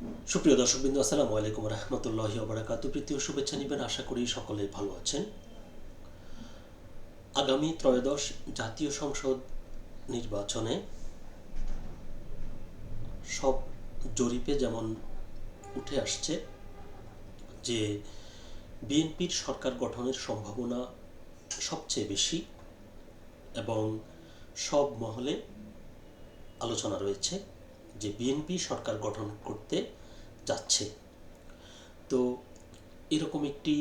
সুপ্রিয় দর্শক দর্শকবৃন্দ, আসসালামু আলাইকুম রহমতুল্লাহি ওবরাকাতু প্রীতীয় শুভেচ্ছা নিবেন, আশা করি সকলে ভালো আছেন। আগামী ত্রয়োদশ জাতীয় সংসদ নির্বাচনে সব জরিপে যেমন উঠে আসছে যে বিএনপির সরকার গঠনের সম্ভাবনা সবচেয়ে বেশি এবং সব মহলে আলোচনা রয়েছে। যে বিএনপি সরকার গঠন করতে যাচ্ছে। তো এরকম একটি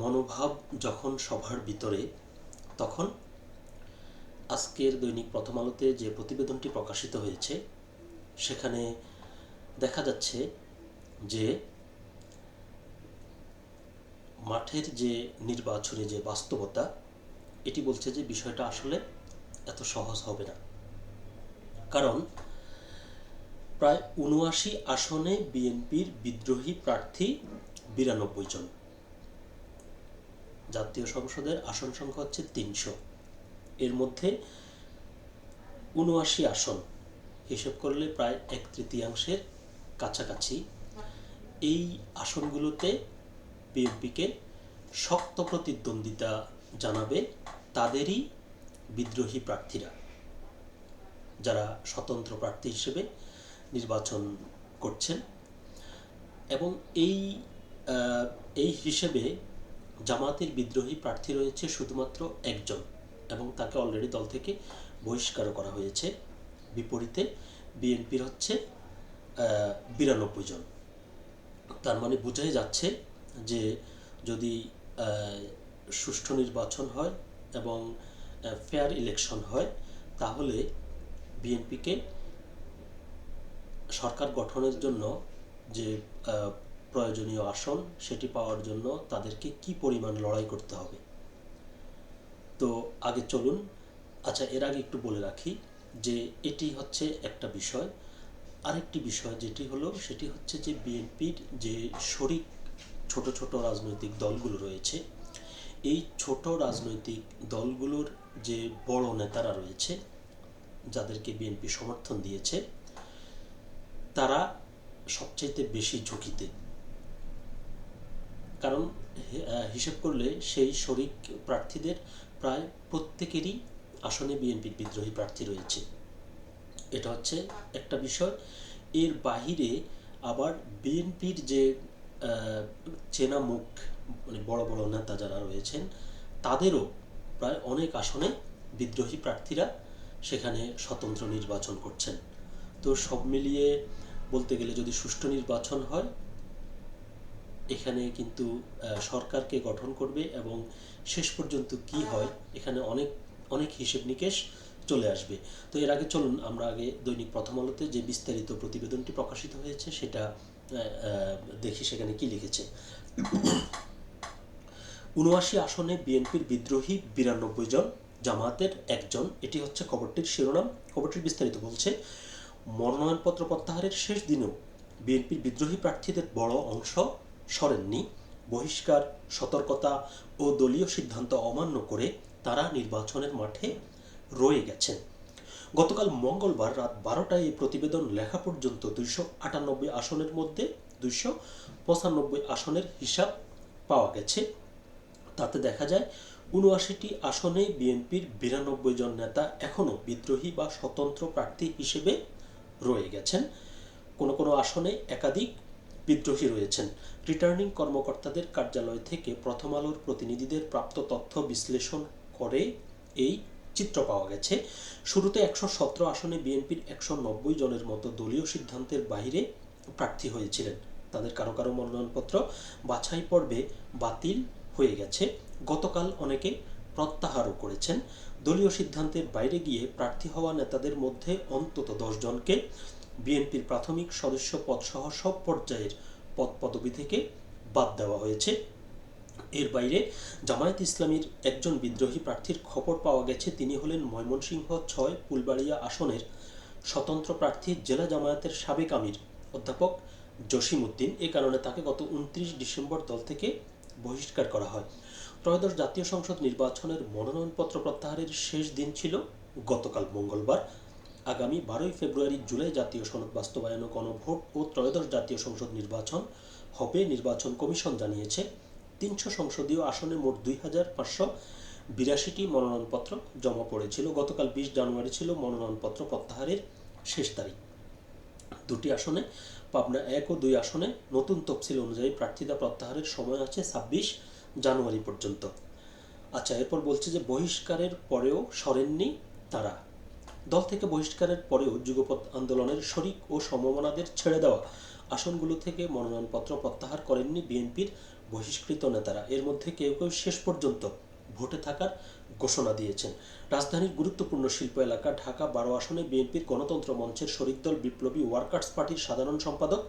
মনোভাব যখন সবার ভিতরে, তখন আজকের দৈনিক প্রথম আলোতে যে প্রতিবেদনটি প্রকাশিত হয়েছে, সেখানে দেখা যাচ্ছে যে মাঠের যে নির্বাচনে যে বাস্তবতা, এটি বলছে যে বিষয়টা আসলে এত সহজ হবে না। কারণ প্রায় উনআশি আসনে বিএনপির বিদ্রোহী প্রার্থী বিরানব্বই জন। জাতীয় সংসদের আসন সংখ্যা হচ্ছে তিনশো। এর মধ্যে উনআশি আসন হিসেব করলে প্রায় এক তৃতীয়াংশের কাছাকাছি। এই আসনগুলোতে বিএনপিকে শক্ত প্রতিদ্বন্দ্বিতা জানাবে তাদেরই বিদ্রোহী প্রার্থীরা, যারা স্বতন্ত্র প্রার্থী হিসেবে নির্বাচন করছেন এবং এই এই হিসেবে জামাতের বিদ্রোহী প্রার্থী রয়েছে শুধুমাত্র একজন এবং তাকে অলরেডি দল থেকে বহিষ্কারও করা হয়েছে। বিপরীতে বিএনপির হচ্ছে বিরানব্বই জন। তার মানে বোঝাই যাচ্ছে যে যদি সুষ্ঠু নির্বাচন হয় এবং ফেয়ার ইলেকশন হয়, তাহলে বিএনপিকে সরকার গঠনের জন্য যে প্রয়োজনীয় আসন সেটি পাওয়ার জন্য তাদেরকে কি পরিমাণ লড়াই করতে হবে? তো আগে চলুন। আচ্ছা এর আগে একটু বলে রাখি যে, এটি হচ্ছে একটা বিষয়। আরেকটি বিষয় যেটি হলো, সেটি হচ্ছে যে, বিএনপির যে শরিক ছোট ছোট রাজনৈতিক দলগুলো রয়েছে, এই ছোট রাজনৈতিক দলগুলোর যে বড় নেতারা রয়েছে, যাদেরকে বিএনপি সমর্থন দিয়েছে তারা সবচাইতে বেশি ঝুঁকিতে। কারণ হিসেব করলে সেই শরিক প্রার্থীদের প্রায় প্রত্যেকেরই আসনে বিএনপির বিদ্রোহী প্রার্থী রয়েছে। এটা হচ্ছে একটা বিষয়। এর বাহিরে আবার বিএনপির যে চেনা মুখ মানে বড় বড় নেতা যারা রয়েছেন, তাদেরও প্রায় অনেক আসনে বিদ্রোহী প্রার্থীরা সেখানে স্বতন্ত্র নির্বাচন করছেন। তো সব মিলিয়ে বলতে গেলে যদি সুষ্ঠু নির্বাচন হয়, এখানে কিন্তু সরকারকে গঠন করবে এবং শেষ পর্যন্ত কি হয়, এখানে অনেক অনেক হিসেব নিকেশ চলে আসবে। তো এর আগে চলুন, আমরা আগে দৈনিক প্রথম আলোতে যে বিস্তারিত প্রতিবেদনটি প্রকাশিত হয়েছে সেটা দেখি সেখানে কি লিখেছে। উনআশি আসনে বিএনপির বিদ্রোহী বিরানব্বই জন, জামাতের একজন, এটি হচ্ছে খবরটির শিরোনাম। খবরটির বিস্তারিত বলছে মনোনয়নপত্র প্রত্যাহারের শেষ দিনেও বিএনপির বিদ্রোহী প্রার্থীদের বড় অংশ সরেননি। বহিষ্কার, সতর্কতা ও দলীয় সিদ্ধান্ত অমান্য করে তারা নির্বাচনের মাঠে রয়ে গেছেন। গতকাল মঙ্গলবার রাত বারোটায় এই প্রতিবেদন লেখা পর্যন্ত দুইশো আটানব্বই আসনের মধ্যে দুইশো পঁচানব্বই আসনের হিসাব পাওয়া গেছে। তাতে দেখা যায়, উনআশিটি আসনে বিএনপির বিরানব্বই জন নেতা এখনও বিদ্রোহী বা স্বতন্ত্র প্রার্থী হিসেবে রয়ে গেছেন। কোনো কোনো আসনে একাধিক বিদ্রোহী রয়েছেন। রিটার্নিং কর্মকর্তাদের কার্যালয় থেকে প্রথম আলোর প্রতিনিধিদের প্রাপ্ত তথ্য বিশ্লেষণ করে এই চিত্র পাওয়া গেছে। শুরুতে একশো সতেরো আসনে বিএনপির একশো নব্বই জনের মতো দলীয় সিদ্ধান্তের বাইরে প্রার্থী হয়েছিলেন। তাদের কারও কারও মনোনয়নপত্র বাছাই পর্বে বাতিল হয়ে গেছে। গতকাল অনেকে প্রত্যাহারও করেছেন। দলীয় সিদ্ধান্তের বাইরে গিয়ে প্রার্থী হওয়া নেতাদের মধ্যে অন্তত দশ জনকে বিএনপির প্রাথমিক সদস্য পদসহ সব পর্যায়ের পদ পদবি থেকে বাদ দেওয়া হয়েছে। এর বাইরে জামায়াত ইসলামীর একজন বিদ্রোহী প্রার্থীর খবর পাওয়া গেছে। তিনি হলেন ময়মনসিংহ ছয় ফুলবাড়িয়া আসনের স্বতন্ত্র প্রার্থী, জেলা জামায়াতের সাবেক আমির অধ্যাপক জসিম উদ্দিন এ কারণে তাকে গত উনত্রিশ ডিসেম্বর দল থেকে বহিষ্কার করা হয়। ত্রয়োদশ জাতীয় সংসদ নির্বাচনের মনোনয়নপত্র প্রত্যাহারের শেষ দিন ছিল গতকাল মঙ্গলবার। আগামী বারোই ফেব্রুয়ারি জুলাই জাতীয় সনদ বাস্তবায়ন গণভোট ও ত্রয়োদশ জাতীয় সংসদ নির্বাচন হবে নির্বাচন কমিশন জানিয়েছে। তিনশো সংসদীয় আসনে মোট দুই হাজার পাঁচশো বিরাশিটি মনোনয়নপত্র জমা পড়েছিল। গতকাল বিশ জানুয়ারি ছিল মনোনয়নপত্র প্রত্যাহারের শেষ তারিখ। দুটি আসনে, পাবনা এক ও দুই আসনে নতুন তফসিল অনুযায়ী প্রার্থিতা প্রত্যাহারের সময় আছে ছাব্বিশ। জানুয়ারি পর্যন্ত। আচ্ছা এরপর বলছে যে বহিষ্কারের পরেও সরেননি তারা। দল থেকে বহিষ্কারের পরেও যুগপৎ আন্দোলনের শরিক ও সমমনাদের ছেড়ে দেওয়া আসনগুলো থেকে মনোনয়নপত্র প্রত্যাহার করেননি বিএনপির বহিষ্কৃত নেতারা। এর মধ্যে কেউ কেউ শেষ পর্যন্ত ভোটে থাকার ঘোষণা দিয়েছেন। রাজধানীর গুরুত্বপূর্ণ শিল্প এলাকা ঢাকা বারো আসনে বিএনপির গণতন্ত্র মঞ্চের শরিক দল বিপ্লবী ওয়ার্কার্স পার্টির সাধারণ সম্পাদক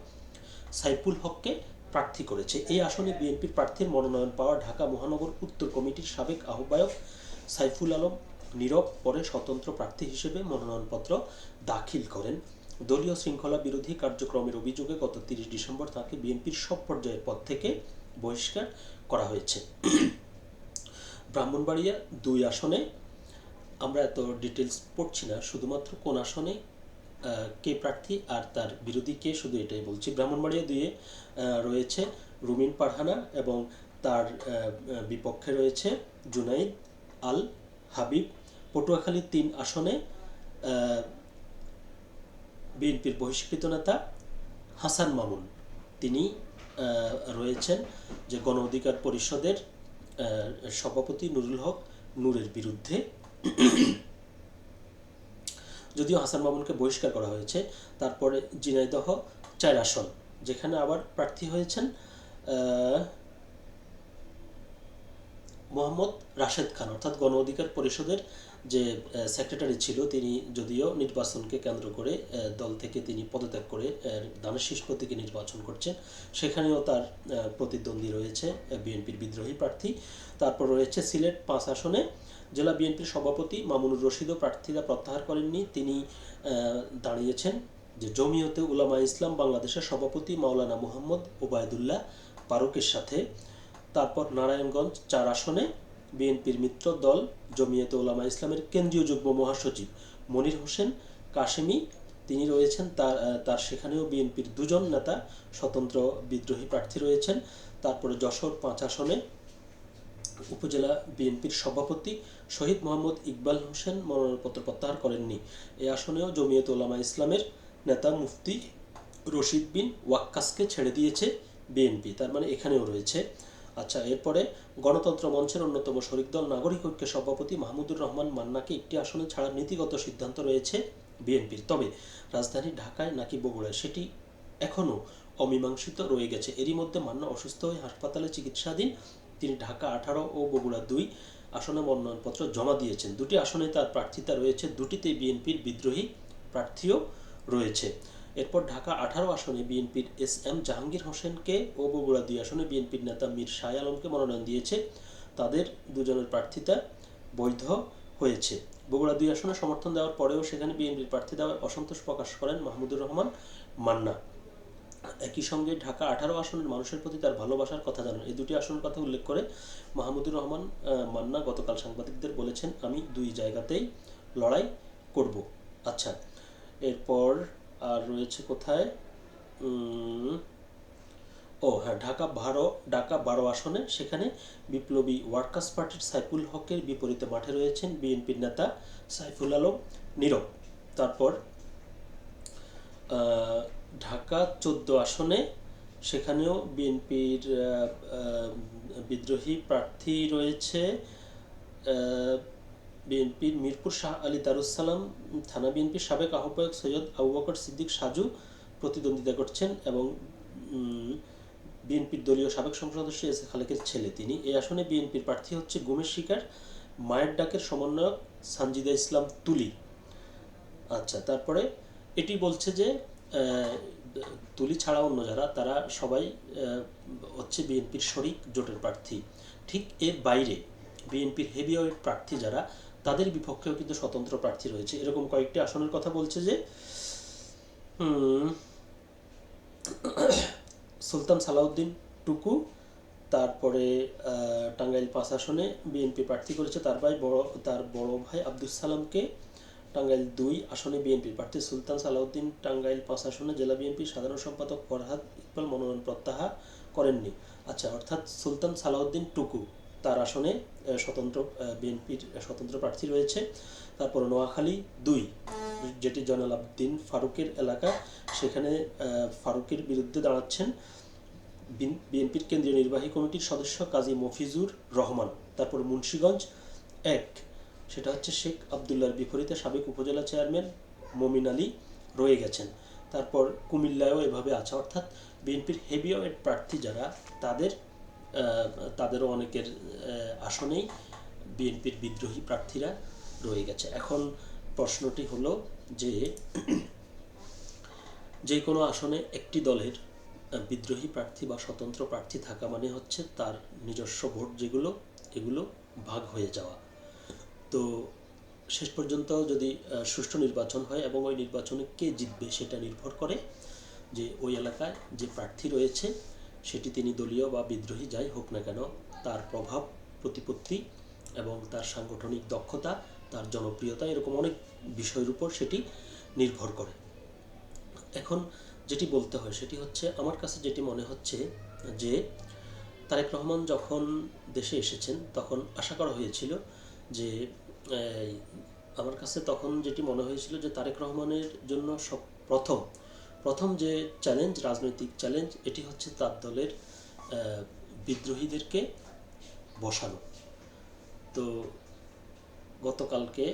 সাইফুল হককে প্রার্থী করেছে। এই আসনে বিএনপির প্রার্থীর মনোনয়ন পাওয়া ঢাকা মহানগর উত্তর কমিটির সাবেক আহ্বায়ক সাইফুল আলম নীরব, পরে স্বতন্ত্র প্রার্থী হিসেবে মনোনয়নপত্র দাখিল করেন। দলীয় শৃঙ্খলা বিরোধী কার্যক্রমের অভিযোগে গত তিরিশ ডিসেম্বর তাকে বিএনপির সব পর্যায়ের পদ থেকে বহিষ্কার করা হয়েছে। ব্রাহ্মণবাড়িয়া দুই আসনে, আমরা এত ডিটেলস পড়ছি না, শুধুমাত্র কোন আসনে কে প্রার্থী আর তার বিরোধী কে? শুধু এটাই বলছি। ব্রাহ্মণবাড়িয়া দুয়ে রয়েছে রুমিন পারহানা এবং তার বিপক্ষে রয়েছে জুনাইদ আল হাবিব। পটুয়াখালী তিন আসনে বিএনপির বহিষ্কৃত নেতা হাসান মামুন। তিনি রয়েছেন যে গণ অধিকার পরিষদের সভাপতি নুরুল হক নূরের বিরুদ্ধে। যদিও হাসান মামুনকে বহিষ্কার করা হয়েছে, তারপরে জিনাইদহ চার আসন, যেখানে আবার প্রার্থী হয়েছেন মোহাম্মদ রাশেদ খান, অর্থাৎ গণ অধিকার পরিষদের যে সেক্রেটারি ছিল তিনি যদিও নির্বাচনকে কেন্দ্র করে দল থেকে তিনি পদত্যাগ করে দানের শীষ প্রতীকে নির্বাচন করছেন। সেখানেও তার প্রতিদ্বন্দ্বী রয়েছে বিএনপির বিদ্রোহী প্রার্থী। তারপর রয়েছে সিলেট পাঁচ আসনে। জেলা বিএনপির সভাপতি মামুনুর রশিদও প্রার্থীরা প্রত্যাহার করেননি। তিনি দাঁড়িয়েছেন যে, জমিয়তে উলামা ইসলাম বাংলাদেশের সভাপতি মাওলানা মুহাম্মদ ওবায়দুল্লাহ ফারুকের সাথে। তারপর নারায়ণগঞ্জ চার আসনে। বিএনপির মিত্র দল জমিয়তে ওলামা ইসলামের কেন্দ্রীয় যুগ্ম মহাসচিব মনির হোসেন কাশেমি। তিনি রয়েছেন তার তার সেখানেও বিএনপির দুজন নেতা স্বতন্ত্র বিদ্রোহী প্রার্থী রয়েছেন। তারপরে যশোর পাঁচ আসনে উপজেলা বিএনপির সভাপতি শহীদ মোহাম্মদ ইকবাল হোসেন মনোনয়নপত্র প্রত্যাহার করেননি। এই আসনেও জমিয়ত ওলামা ইসলামের নেতা মুফতি রশিদ বিন ওয়াক্কাসকে ছেড়ে দিয়েছে বিএনপি। তার মানে এখানেও রয়েছে। আচ্ছা এরপরে গণতন্ত্র মঞ্চের অন্যতম শরিক দল নাগরিক ঐক্যের সভাপতি মাহমুদুর রহমান মান্নাকে একটি আসনে ছাড়ার নীতিগত সিদ্ধান্ত রয়েছে বিএনপির। তবে রাজধানী ঢাকায় নাকি বগুড়ায় সেটি এখনও অমীমাংসিত রয়ে গেছে। এরই মধ্যে মান্না অসুস্থ হয়ে হাসপাতালে চিকিৎসাধীন। তিনি ঢাকা আঠারো ও বগুড়া দুই আসনে মনোনয়নপত্র জমা দিয়েছেন। দুটি আসনে তার প্রার্থিতা রয়েছে। দুটিতে বিএনপির বিদ্রোহী প্রার্থীও রয়েছে। এরপর ঢাকা আঠারো আসনে বিএনপির এস এম জাহাঙ্গীর হোসেনকে ও বগুড়া দুই আসনে বিএনপির নেতা মীর শাহ আলমকে মনোনয়ন দিয়েছে। তাদের দুজনের প্রার্থিতা বৈধ হয়েছে। বগুড়া দুই আসনে সমর্থন দেওয়ার পরেও সেখানে বিএনপির প্রার্থী দেওয়ার অসন্তোষ প্রকাশ করেন মাহমুদুর রহমান মান্না। একই সঙ্গে ঢাকা আঠারো আসনের মানুষের প্রতি তার ভালোবাসার কথা জানান। এই দুটি আসনের কথা উল্লেখ করে মাহমুদুর রহমান মান্না গতকাল সাংবাদিকদের বলেছেন, আমি দুই জায়গাতেই লড়াই করব। আচ্ছা এরপর আর রয়েছে কোথায়? ও হ্যাঁ ঢাকা বারো ঢাকা বারো আসনে। সেখানে বিপ্লবী ওয়ার্কার্স পার্টির সাইফুল হকের বিপরীতে মাঠে রয়েছেন বিএনপির নেতা সাইফুল আলম নীরব। তারপর ঢাকা চোদ্দ আসনে, সেখানেও বিএনপির বিদ্রোহী প্রার্থী রয়েছে বিএনপির মিরপুর শাহ আলী দারুসালাম থানা বিএনপির সাবেক আহ্বায়ক সৈয়দ আবু বকর সিদ্দিক সাজু প্রতিদ্বন্দ্বিতা করছেন এবং বিএনপির দলীয় সাবেক সংসদ সদস্য এস খালেকের ছেলে। তিনি এই আসনে বিএনপির প্রার্থী হচ্ছে গুমের শিকার, মায়ের ডাকের সমন্বয়ক সানজিদা ইসলাম তুলি। আচ্ছা তারপরে এটি বলছে যে তুলি ছাড়া অন্য যারা, তারা সবাই হচ্ছে বিএনপির শরিক জোটের প্রার্থী। ঠিক এর বাইরে বিএনপির হেভিওয়েট প্রার্থী যারা তাদের বিপক্ষেও কিন্তু স্বতন্ত্র প্রার্থী রয়েছে। এরকম কয়েকটি আসনের কথা বলছে যে সুলতান সালাউদ্দিন টুকু, তারপরে টাঙ্গাইল পাঁচ আসনে বিএনপি প্রার্থী করেছে তার ভাই বড়, তার বড় ভাই আব্দুল সালামকে। টাঙ্গাইল দুই আসনে বিএনপি প্রার্থী সুলতান সালাউদ্দিন, টাঙ্গাইল পাঁচ আসনে জেলা বিএনপির সাধারণ সম্পাদক ফরহাদ ইকবাল মনোনয়ন প্রত্যাহার করেননি। আচ্ছা অর্থাৎ সুলতান সালাউদ্দিন টুকু। তার আসনে স্বতন্ত্র বিএনপির স্বতন্ত্র প্রার্থী রয়েছে। তারপর নোয়াখালী দুই, যেটি জয়নাল আবদিন ফারুকের এলাকা। সেখানে ফারুকের বিরুদ্ধে দাঁড়াচ্ছেন বিএনপির কেন্দ্রীয় নির্বাহী কমিটির সদস্য কাজী মফিজুর রহমান। তারপর মুন্সীগঞ্জ এক, সেটা হচ্ছে শেখ আবদুল্লার বিপরীতে সাবেক উপজেলা চেয়ারম্যান মমিন আলী রয়ে গেছেন। তারপর কুমিল্লায়ও এভাবে আছে। অর্থাৎ বিএনপির হেভিওয়েট প্রার্থী যারা, তাদের তাদেরও অনেকের আসনেই বিএনপির বিদ্রোহী প্রার্থীরা রয়ে গেছে। এখন প্রশ্নটি হলো যে যে কোনো আসনে একটি দলের বিদ্রোহী প্রার্থী বা স্বতন্ত্র প্রার্থী থাকা মানে হচ্ছে তার নিজস্ব ভোট যেগুলো, এগুলো ভাগ হয়ে যাওয়া। তো শেষ পর্যন্ত যদি সুষ্ঠু নির্বাচন হয় এবং ওই নির্বাচনে কে জিতবে সেটা নির্ভর করে যে ওই এলাকায় যে প্রার্থী রয়েছে সেটি তিনি দলীয় বা বিদ্রোহী যাই হোক না কেন, তার প্রভাব, প্রতিপত্তি এবং তার সাংগঠনিক দক্ষতা, তার জনপ্রিয়তা এরকম অনেক বিষয়ের উপর সেটি নির্ভর করে। এখন যেটি বলতে হয় সেটি হচ্ছে, আমার কাছে যেটি মনে হচ্ছে যে, তারেক রহমান যখন দেশে এসেছেন তখন আশা করা হয়েছিল যে আমার কাছে তখন যেটি মনে হয়েছিল যে তারেক রহমানের জন্য সব প্রথম প্রথম যে চ্যালেঞ্জ রাজনৈতিক চ্যালেঞ্জ এটি হচ্ছে তার দলের বিদ্রোহীদেরকে বসানো। তো গতকালকে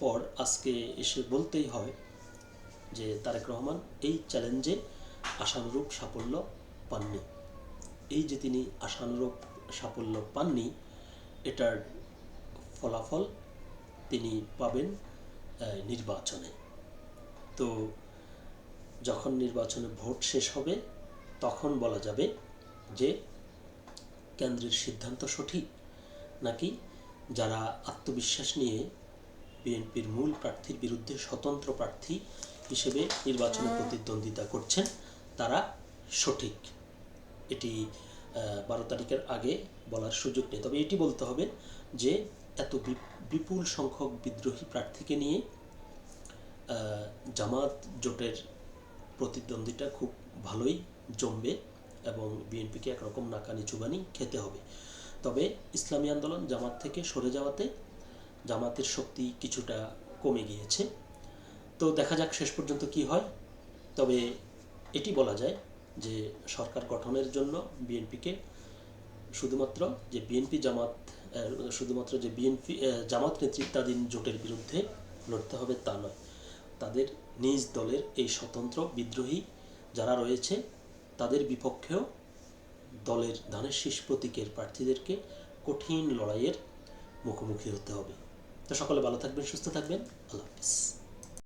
পর আজকে এসে বলতেই হয় যে তারেক রহমান এই চ্যালেঞ্জে আশানুরূপ সাফল্য পাননি। এই যে তিনি আশানুরূপ সাফল্য পাননি, এটার ফলাফল তিনি পাবেন নির্বাচনে। তো যখন নির্বাচনে ভোট শেষ হবে, তখন বলা যাবে যে কেন্দ্রের সিদ্ধান্ত সঠিক, নাকি যারা আত্মবিশ্বাস নিয়ে বিএনপির মূল প্রার্থীর বিরুদ্ধে স্বতন্ত্র প্রার্থী হিসেবে নির্বাচনে প্রতিদ্বন্দ্বিতা করছেন, তারা সঠিক। এটি বারো তারিখের আগে বলার সুযোগ নেই। তবে এটি বলতে হবে যে, এত বিপুল সংখ্যক বিদ্রোহী প্রার্থীকে নিয়ে জামাত জোটের প্রতিদ্বন্দ্বিতা খুব ভালোই জমবে এবং বিএনপিকে একরকম নাকানি চুবানি খেতে হবে। তবে ইসলামী আন্দোলন জামাত থেকে সরে যাওয়াতে জামাতের শক্তি কিছুটা কমে গিয়েছে। তো দেখা যাক শেষ পর্যন্ত কি হয়। তবে এটি বলা যায় যে সরকার গঠনের জন্য বিএনপিকে শুধুমাত্র যে বিএনপি জামাত শুধুমাত্র যে বিএনপি জামাত নেতৃত্বাধীন জোটের বিরুদ্ধে লড়তে হবে তা নয়। তাদের নিজ দলের এই স্বতন্ত্র বিদ্রোহী যারা রয়েছে, তাদের বিপক্ষেও দলের ধানের শীষ প্রতীকের প্রার্থীদেরকে কঠিন লড়াইয়ের মুখোমুখি হতে হবে। তো সকলে ভালো থাকবেন, সুস্থ থাকবেন। আল্লাহ হাফিজ।